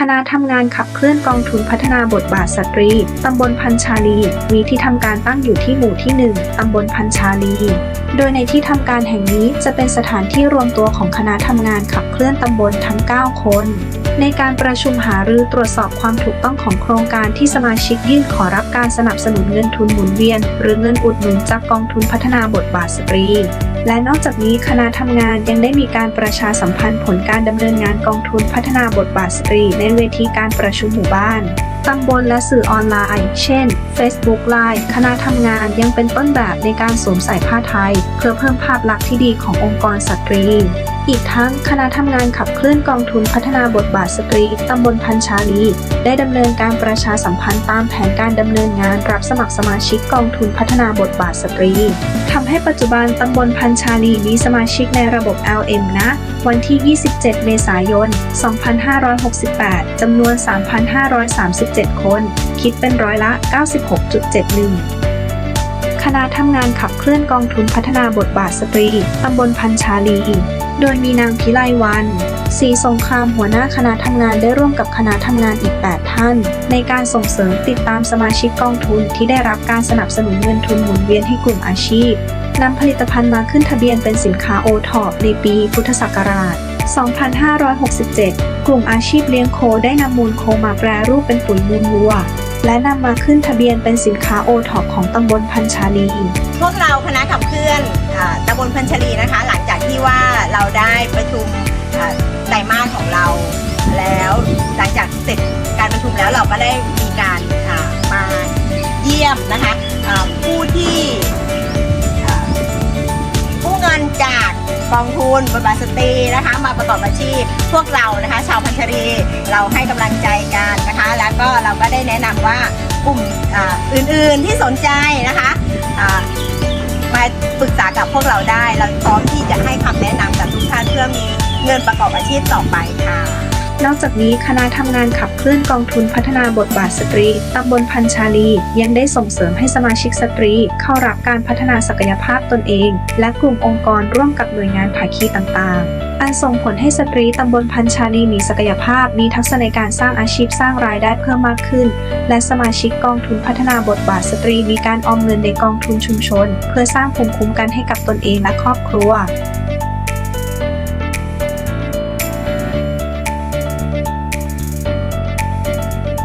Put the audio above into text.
คณะทำงานขับเคลื่อนกองทุนพัฒนาบทบาทสตรี ตำบลพันชาลี มีที่ทำการตั้งอยู่ที่หมู่ที่ 1 ตำบลพันชาลี โดยในที่ทำการแห่งนี้จะเป็นสถานที่รวมตัวของคณะทำงานขับเคลื่อนตำบลทั้ง 9 คน ในการประชุมหารือตรวจสอบความถูกต้องของโครงการที่สมาชิกยื่นขอรับการสนับสนุนเงินทุนหมุนเวียน หรือเงินอุดหนุนจากกองทุนพัฒนาบทบาทสตรี และนอกจากนี้คณะทำงานยังได้มีการประชาสัมพันธ์ผลการดำเนินงานกองทุนพัฒนาบทบาทสตรี ในเวทีการประชุมหมู่บ้านตำบลและสื่อออนไลน์ เช่น Facebook Live คณะทำงานยังเป็นต้นแบบในการสวมใส่ผ้าไทย เพื่อเพิ่มภาพลักษณ์ที่ดีขององค์กรสตรี อีกทั้งคณะทำงานขับเคลื่อนกองทุนพัฒนาบทบาทสตรีตำบลพันชาลี ได้ดำเนินการประชาสัมพันธ์ตามแผนการดำเนินงานรับสมัครสมาชิกกองทุนพัฒนาบทบาทสตรีทำให้ปัจจุบันตำบลพันชาลีมีสมาชิกในระบบ LM นะ วันที่ 27 เมษายน 2568 จำนวน 3,537 คน คิดเป็นร้อยละ 96.71คณะทำงานขับเคลื่อนกองทุนพัฒนาบทบาทสตรี ตำบลพันชาลี โดยมีนางพิไลวันศรีสงครามหัวหน้าคณะทำงานได้ร่วมกับคณะทำงานอีก 8 ท่าน ในการส่งเสริมติดตามสมาชิกกองทุนที่ได้รับการสนับสนุนเงินทุนหมุนเวียนให้กลุ่มอาชีพ นำผลิตภัณฑ์มาขึ้นทะเบียนเป็นสินค้าโอทอปในปีพุทธศักราช 2567 กลุ่มอาชีพเลี้ยงโคได้นำมูลโคมาแปรรูปเป็นปุ๋ยมูลวัว และนำมาขึ้นทะเบียนเป็นสินค้าโอทอปของตำบลพันชาลี พวกเราคณะขับเคลื่อนอตำบลพันชลีนะคะ หลังจากที่ว่าเราได้ประชุมไตรมาสของเรา แล้วหลังจากเสร็จการประชุมแล้วเราก็ได้มีการมาเยี่ยมนะคะผู้ที่ จากกองทุนบทบาทสตรีนะคะ มาประกอบอาชีพพวกเรานะคะ ชาวพันชรีเราให้กำลังใจกันนะคะ แล้วก็เราก็ได้แนะนำว่ากลุ่มอ,อื่นๆที่สนใจนะคะมาปรึกษากับพวกเราได้ เราพร้อมที่จะให้คำแนะนำกับทุกท่านเพื่อมีเงินประกอบอาชีพต่อไป นอกจากนี้คณะทำงานขับเคลื่อนกองทุนพัฒนาบทบาทสตรีตำบลพันชาลี ยังได้ส่งเสริมให้สมาชิกสตรี เข้ารับการพัฒนาศักยภาพตนเอง และกลุ่มองค์กรร่วมกับหน่วยงานภาคีต่างๆอันส่งผลให้สตรีตำบลพันชาลีมีศักยภาพ มีทักษะในการสร้างอาชีพสร้างรายได้เพิ่มมากขึ้น และสมาชิกกองทุนพัฒนาบทบาทสตรีมีการออมเงินในกองทุนชุมชน เพื่อสร้างภูมิคุ้มกันให้กับตนเองและครอบครัว